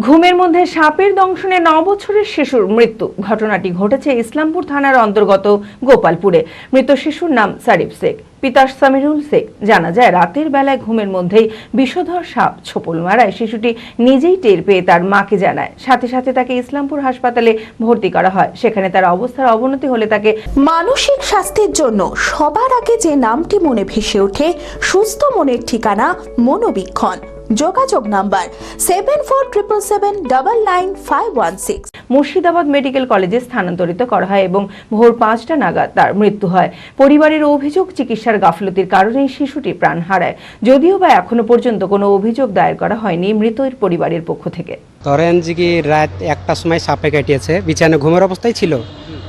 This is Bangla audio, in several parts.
ঘুমের মধ্যে সাপের দংশনে ন বছরের শিশুর মৃত্যু। ঘটনাটি ঘটেছে ইসলামপুর থানার অন্তর্গত গোপালপুরে। মৃত শিশুর নাম সারিফ শেখ। পিতা সামিরুল শেখ। জানা যায়, রাতের বেলায় ঘুমের মধ্যেই বিষধর সাপ ছোপল মারায়। শিশুটি নিজেই টের পেয়ে তার মাকে জানায়। সাথে সাথে তাকে ইসলামপুর হাসপাতালে ভর্তি করা হয়। সেখানে তার অবস্থার অবনতি হলে তাকে মানসিক স্বাস্থ্যের জন্য সবার আগে যে নামটি মনে ভেসে ওঠে, সুস্থ মনের ঠিকানা মনোবীক্ষণ। যোগাযোগ number seven four triple seven double nine five one six Murshidabad medical কলেজে স্থানান্তরিত করা হয় এবং ভোর পাঁচটা নাগাদ তার মৃত্যু হয়। পরিবারের অভিযোগ চিকিৎসার গাফলতির কারণেই শিশুটি প্রাণ হারায়। যদিও বা এখনও পর্যন্ত কোনো অভিযোগ দায়ের করা হয়নি মৃতের পরিবারের পক্ষ থেকে। ধরেন যে কি রাত একটার সময় সাপে কাটিয়েছে। বিছানে ঘুমের অবস্থায় ছিল।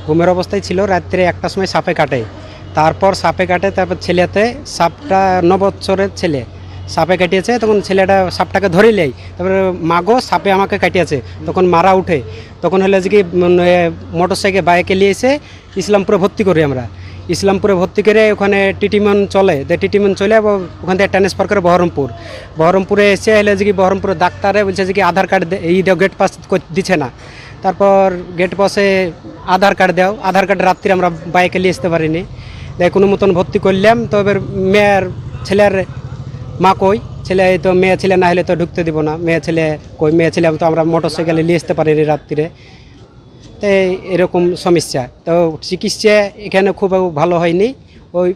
ঘুমের অবস্থায় ছিল রাত্রে একটার সময় সাপে কাটে। তারপর সাপে কাটে তারপর ছেলেতে সাপটা ন বছরের ছেলে। সাপে কাটিয়েছে, তখন ছেলেটা সাপটাকে ধরে নেই তারপরে মাগো সাপে আমাকে কাটিয়েছে, তখন মারা উঠে। তখন হলে যে কি মোটর সাইকেল বাইকে নিয়ে এসে ইসলামপুরে ভর্তি করি আমরা। ইসলামপুরে ভর্তি করে ওখানে ট্রিটমেন্ট চলে যে ট্রিটমেন্ট চলে ওখান থেকে ট্রান্সফার করে বহরমপুর। বহরমপুরে এসে এলে যে কি বহরমপুরে ডাক্তারে বলছে যে কি, আধার কার্ড দে- এই গেট পাস দিচ্ছে না। তারপর গেট পাসে আধার কার্ড দাও, আধার কার্ড রাত্রি আমরা বাইকে নিয়ে আসতে পারিনি। তাই কোনো মতন ভর্তি করলাম, তো এবার মেয়ের, ছেলের মা কই? ছেলে তো মেয়ে ছেলে না হলে তো ঢুকতে দিব না। মেয়ে ছেলে কই? মেয়ে ছেলে তো আমরা মোটর সাইকেলে নিয়ে আসতে পারি রাত্রিরে তো এরকম সমস্যা। তো চিকিৎসা এখানে খুব ভালো হয়নি। ওই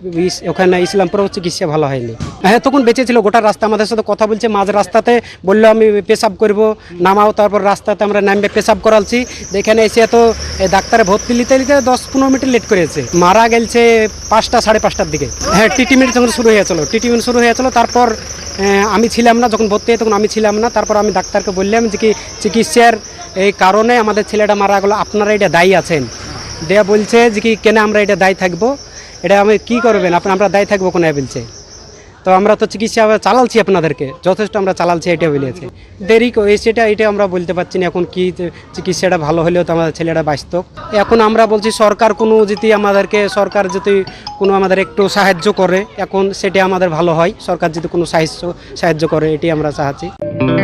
ওখানে ইসলামপুরেও চিকিৎসা ভালো হয়নি। হ্যাঁ তখন বেঁচে ছিল, গোটা রাস্তা আমাদের সাথে কথা বলছে, মাঝ রাস্তাতে বলল, আমি পেশাব করব। নামাও, তারপর রাস্তাতে আমরা নামবে, পেশাব করালছি। এখানে এসে তো এই ডাক্তারে ভর্তি নিতে নিতে দশ পনেরো মিনিট লেট করেছে। মারা গেছে পাঁচটা, সাড়ে পাঁচটার দিকে। হ্যাঁ ট্রিটমেন্ট যখন শুরু হয়েছিল ট্রিটমেন্ট শুরু হয়েছিল, তারপর আমি ছিলাম না, যখন ভর্তি তখন আমি ছিলাম না, তারপর আমি ডাক্তারকে বললাম যে কি চিকিৎসার এই কারণে আমাদের ছেলেটা মারা গেলো, আপনারা এটা দায়ী আছেন। দেয়া বলছে যে কি, কেন আমরা এটা দায়ী থাকব? এটা আমি কি করবেন? আপনি আমরা দায়ী থাকব কোন বলছে তো আমরা তো চিকিৎসা চালালছি আপনাদেরকে, যথেষ্ট আমরা চালালছি এটা বলেছে। দেরি সেটা এটা আমরা বলতে পারছি না, এখন কি চিকিৎসাটা ভালো হলেও তো আমাদের ছেলেটা বাঁচত এখন আমরা বলছি সরকার কোনো যদি আমাদেরকে সরকার যদি কোনো আমাদের একটু সাহায্য করে, এখন সেটা আমাদের ভালো হয়। সরকার যদি কোনো সাহায্য সাহায্য করে, এটি আমরা কানের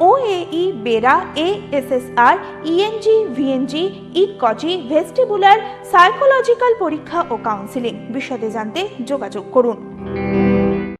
OAE BERA ASSR ENG VNG ইটকজি ভেস্টিবুলার সাইকোলজিক্যাল পরীক্ষা ও কাউন্সিলিং বিশদে জানতে যোগাযোগ করুন।